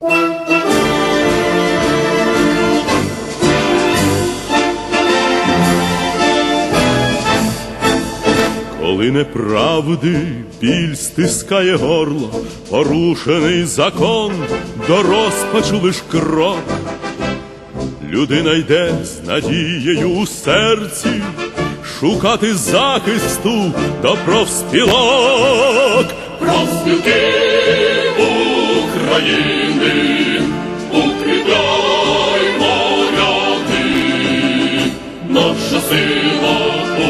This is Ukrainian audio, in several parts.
Коли неправди біль стискає горло, порушений закон, до розпачу лиш крок. Людина йде з надією у серці, шукати захисту до профспілок. Профспілки України, укріпляймо ряди, наша сила у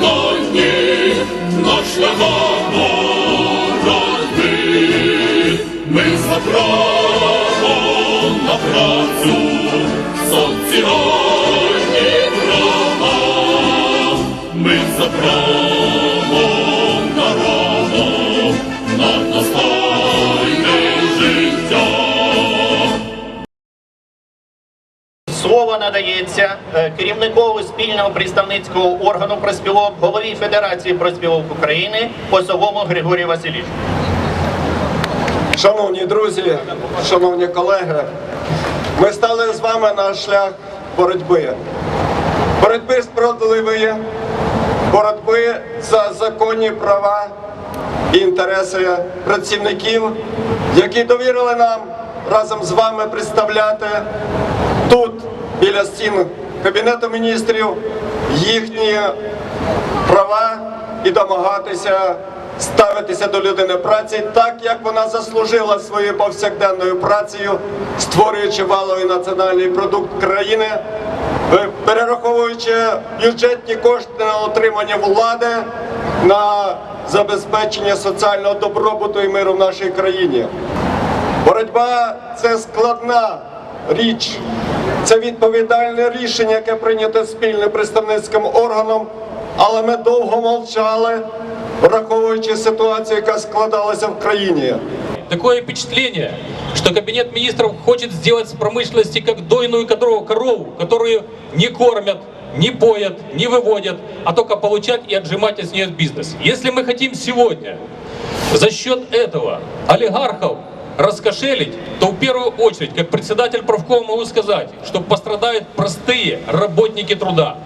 наш на шляхах боротьби. Ми за спільного представницького органу проспілок, голові Федерації проспілок України Косовому Григорію Васильовичу. Шановні друзі, шановні колеги, ми стали з вами на шлях боротьби. Боротьби справедливої, боротьби за законні права і інтереси працівників, які довірили нам разом з вами представляти тут, біля стін Кабінету міністрів, їхні права і домагатися ставитися до людини праці так, як вона заслужила своєю повсякденною працею, створюючи валовий національний продукт країни, е, перераховуючи бюджетні кошти на отримання влади, на забезпечення соціального добробуту і миру в нашій країні. Боротьба це складна річ, це відповідальне рішення, яке прийнято спільним представницьким органом, але ми довго мовчали, враховуючи ситуацію, яка складалася в країні. Такое впечатление, что Кабинет министров хочет сделать с промышленности как дойную корову, корову, которую не кормят, не поят, не выводят, а только получать и отжимать из нее бизнес. Если мы хотим сегодня за счет этого олигархов раскошелить, то в первую очередь, как председатель правкома могу сказать, что пострадают простые работники труда.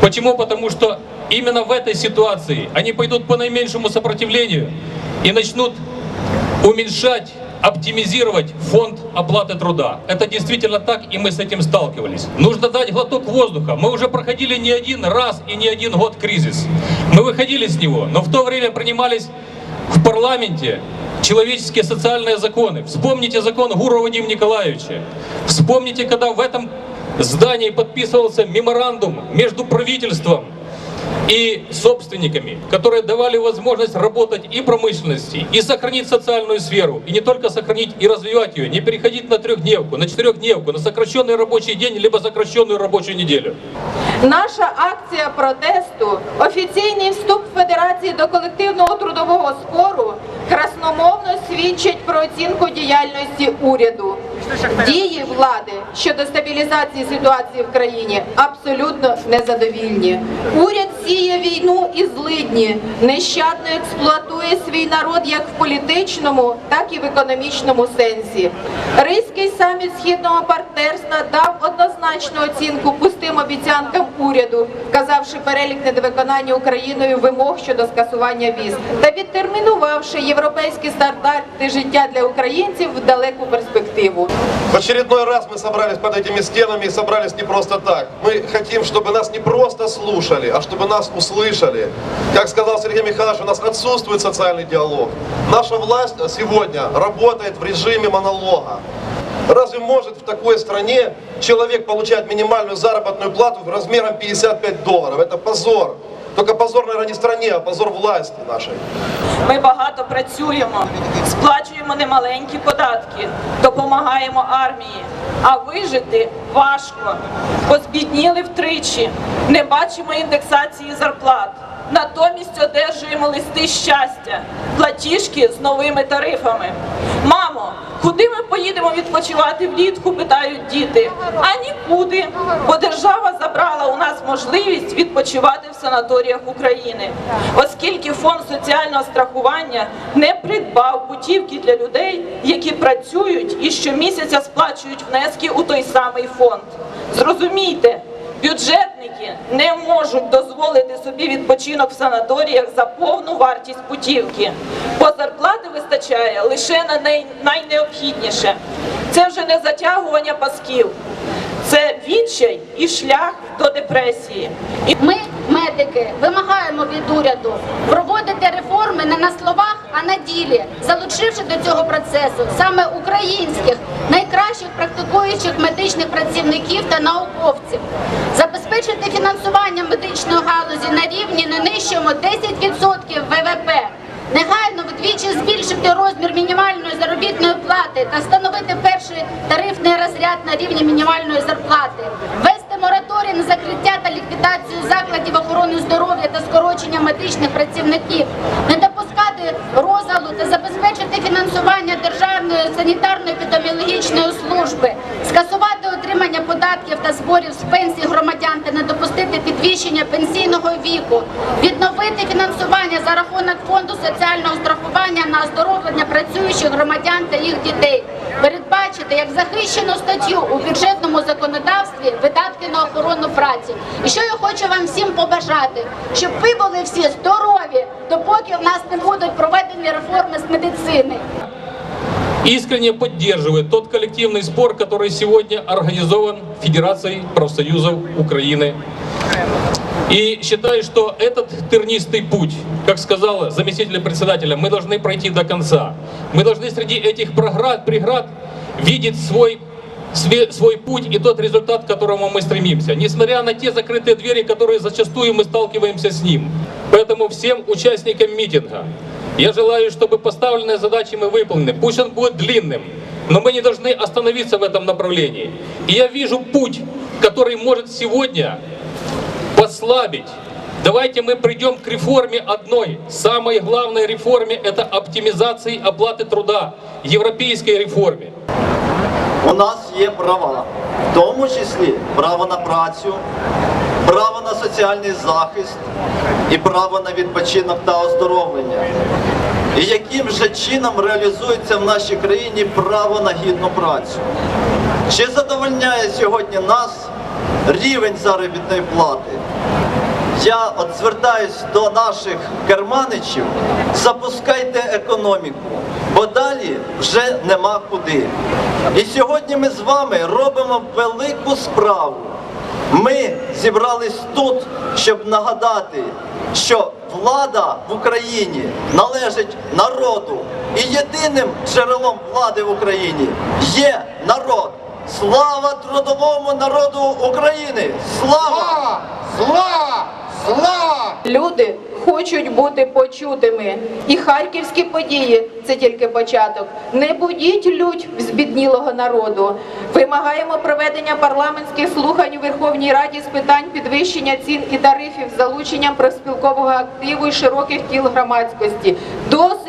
Почему? Потому что именно в этой ситуации они пойдут по наименьшему сопротивлению и начнут уменьшать, оптимизировать фонд оплаты труда. Это действительно так, и мы с этим сталкивались. Нужно дать глоток воздуха. Мы уже проходили не один раз и не один год кризис. Мы выходили с него, но в то время принимались в парламенте человеческие социальные законы. Вспомните закон Гурова Вадима Николаевича. Вспомните, когда в этом здании подписывался меморандум между правительством и собственниками, которые давали возможность работать и промышленности, и сохранить социальную сферу, и не только сохранить и развивать ее, не переходить на трехдневку, на четырехдневку, на сокращенный рабочий день, либо сокращенную рабочую неделю. Наша акція протесту, офіційний вступ Федерації до колективного трудового спору красномовно свідчить про оцінку діяльності уряду. Дії влади щодо стабілізації ситуації в країні абсолютно незадовільні. Уряд сіє війну і злидні, нещадно експлуатує свій народ як в політичному, так і в економічному сенсі. Ризький саміт східного партнерства дав однозначну оцінку пустим обіцянкам уряду, вказавши перелік недовиконання Україною вимог щодо скасування віз та відтермінувавши європейські стандарти життя для українців в далеку перспективу. В очередной раз мы собрались под этими стенами и собрались не просто так. Мы хотим, чтобы нас не просто слушали, а чтобы нас услышали. Как сказал Сергей Михайлович, у нас отсутствует социальный диалог. Наша власть сегодня работает в режиме монолога. Разве может в такой стране человек получать минимальную заработную плату размером 55 долларов? Это позор. Только позор, наверное, не стране, а позор власти нашей. Ми багато працюємо, сплачуємо немаленькі податки, допомагаємо армії. А вижити важко. Позбідніли втричі, не бачимо індексації зарплат. Натомість одержуємо листи щастя, платіжки з новими тарифами. Мамо, Куди ми поїдемо відпочивати влітку, питають діти. А нікуди, бо держава забрала у нас можливість відпочивати в санаторіях України, оскільки фонд соціального страхування не придбав путівки для людей, які працюють і щомісяця сплачують внески у той самий фонд. Зрозумійте, бюджетники не можуть дозволити собі відпочинок в санаторіях за повну вартість путівки, бо зарплати вистачає лише на най- найнеобхідніше. Це вже не затягування пасків, це відчай і шлях до депресії. Ми, медики, вимагаємо від уряду проводити реформи не на словах, а на ділі, залучивши до цього процесу саме українських найкращих практикуючих медичних працівників та науковців, забезпечити фінансування медичної галузі на рівні не нижчому 10% ВВП. Негайно вдвічі збільшити розмір мінімальної заробітної плати та встановити перший тарифний розряд на рівні мінімальної зарплати, ввести мораторій на закриття та ліквідацію закладів охорони здоров'я та скорочення медичних працівників, не допускати розгалу та забезпечити фінансування державної санітарно-епідеміологічної служби, скасувати отримання податків та зборів з громадян та не допустити підвищення пенсійного віку, відновити фінансування за рахунок фонду соціального страхування на оздоровлення працюючих громадян та їх дітей, передбачити як захищену статтю у бюджетному законодавстві видатки на охорону праці. І що я хочу вам всім побажати, щоб ви були всі здорові, допоки в нас не будуть проведені реформи з медицини. Искренне поддерживает тот коллективный спор, который сегодня организован Федерацией профсоюзов Украины. И считаю, что этот тернистый путь, как сказала заместитель председателя, мы должны пройти до конца. Мы должны среди этих проград, преград видеть свой, свой путь и тот результат, к которому мы стремимся, несмотря на те закрытые двери, которые зачастую мы сталкиваемся с ним. Поэтому всем участникам митинга я желаю, чтобы поставленные задачи мы выполнили. Пусть он будет длинным, но мы не должны остановиться в этом направлении. И я вижу путь, который может сегодня послабить. Давайте мы придем к реформе одной. Самой главной реформе – это оптимизации оплаты труда, европейской реформе. У нас є права, в тому числі право на працю, право на соціальний захист і право на відпочинок та оздоровлення. І яким же чином реалізується в нашій країні право на гідну працю? Чи задовольняє сьогодні нас рівень заробітної плати? Я от звертаюсь до наших керманичів, запускайте економіку, бо далі вже нема куди. І сьогодні ми з вами робимо велику справу. Ми зібрались тут, щоб нагадати, що влада в Україні належить народу. І єдиним джерелом влади в Україні є народ. Слава трудовому народу України! Слава! Слава! Слава! Люди хочуть бути почутими. І харківські події це тільки початок. Не будіть лють збіднілого народу. Вимагаємо проведення парламентських слухань у Верховній Раді з питань підвищення цін і тарифів з залученням профспілкового активу і широких тіл громадськості.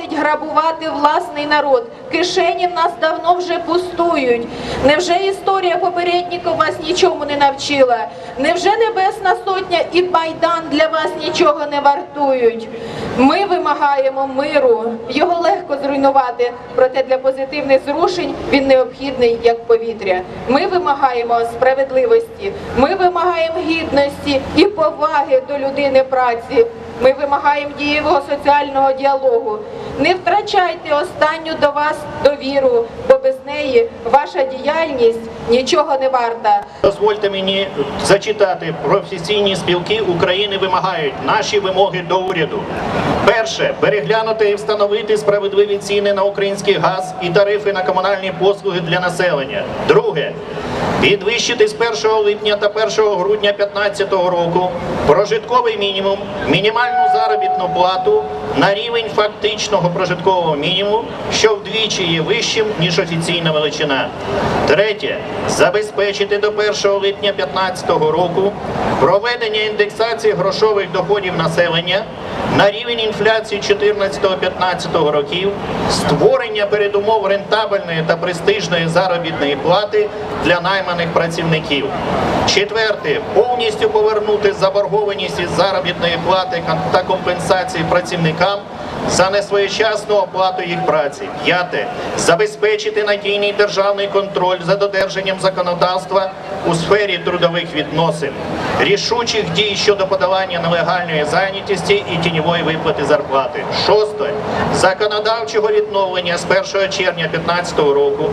Досить грабувати власний народ. Кишені в нас давно вже пустують. Невже історія попередників вас нічому не навчила? Невже Небесна Сотня і Майдан для вас нічого не вартують? Ми вимагаємо миру. Його легко зруйнувати, проте для позитивних зрушень він необхідний як повітря. Ми вимагаємо справедливості, ми вимагаємо гідності і поваги до людини праці. Ми вимагаємо дієвого соціального діалогу. Не втрачайте останню до вас довіру, без неї ваша діяльність нічого не варта. Дозвольте мені зачитати професійні спілки України вимагають наші вимоги до уряду. Перше переглянути і встановити справедливі ціни на український газ і тарифи на комунальні послуги для населення. Друге підвищити з 1 липня та 1 грудня 2015 року прожитковий мінімум, мінімальну заробітну плату на рівень фактичного прожиткового мінімуму, що вдвічі є вищим ніж офіційна величина. Третє забезпечити до 1 липня 2015 року проведення індексації грошових доходів населення на рівень інфляції 14-15 років, створення передумов рентабельної та престижної заробітної плати для найманих працівників. Четверте, повністю повернути заборгованість із заробітної плати та компенсації працівникам за несвоєчасну оплату їх праці. П'яте. Забезпечити надійний державний контроль за додержанням законодавства у сфері трудових відносин, рішучих дій щодо подолання нелегальної зайнятості і тіньової виплати зарплати. Шосте. Законодавчого відновлення з 1 червня 2015 року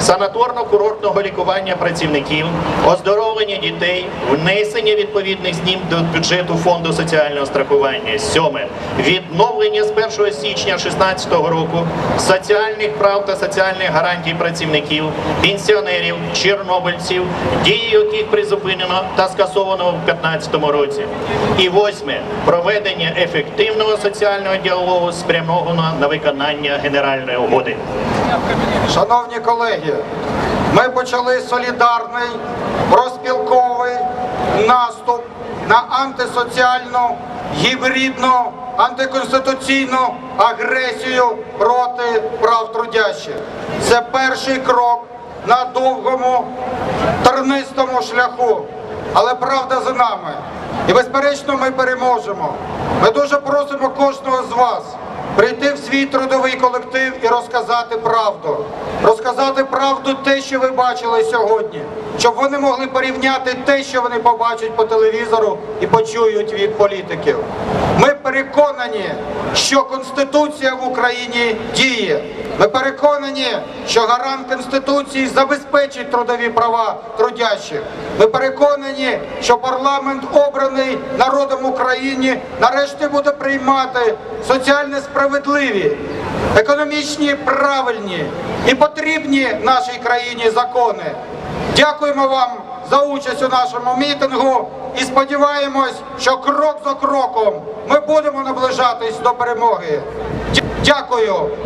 санаторно-курортного лікування працівників, оздоровлення дітей, внесення відповідних змін до бюджету фонду соціального страхування. Сьоме відновлення з 1 січня 2016 року соціальних прав та соціальних гарантій працівників, пенсіонерів, чорнобильців, дії яких призупинено та скасовано в 2015 році. І восьме проведення ефективного соціального діалогу спрямованого на виконання генеральної угоди. Шановні колеги, ми почали солідарний розпілковий наступ на антисоціальну, гібридну, антиконституційну агресію проти прав трудящих. Це перший крок на довгому тернистому шляху. Але правда за нами. І безперечно, ми переможемо. Ми дуже просимо кожного з вас прийти в свій трудовий колектив і розказати правду. Розказати правду те, що ви бачили сьогодні, щоб вони могли порівняти те, що вони побачать по телевізору і почують від політиків. Ми переконані, що Конституція в Україні діє. Ми переконані, що гарант Конституції забезпечить трудові права трудящих. Ми переконані, що парламент, обраний народом України, нарешті буде приймати соціально справедливі, економічні правильні і потрібні нашій країні закони. Дякуємо вам за участь у нашому мітингу і сподіваємось, що крок за кроком ми будемо наближатись до перемоги. Дякую.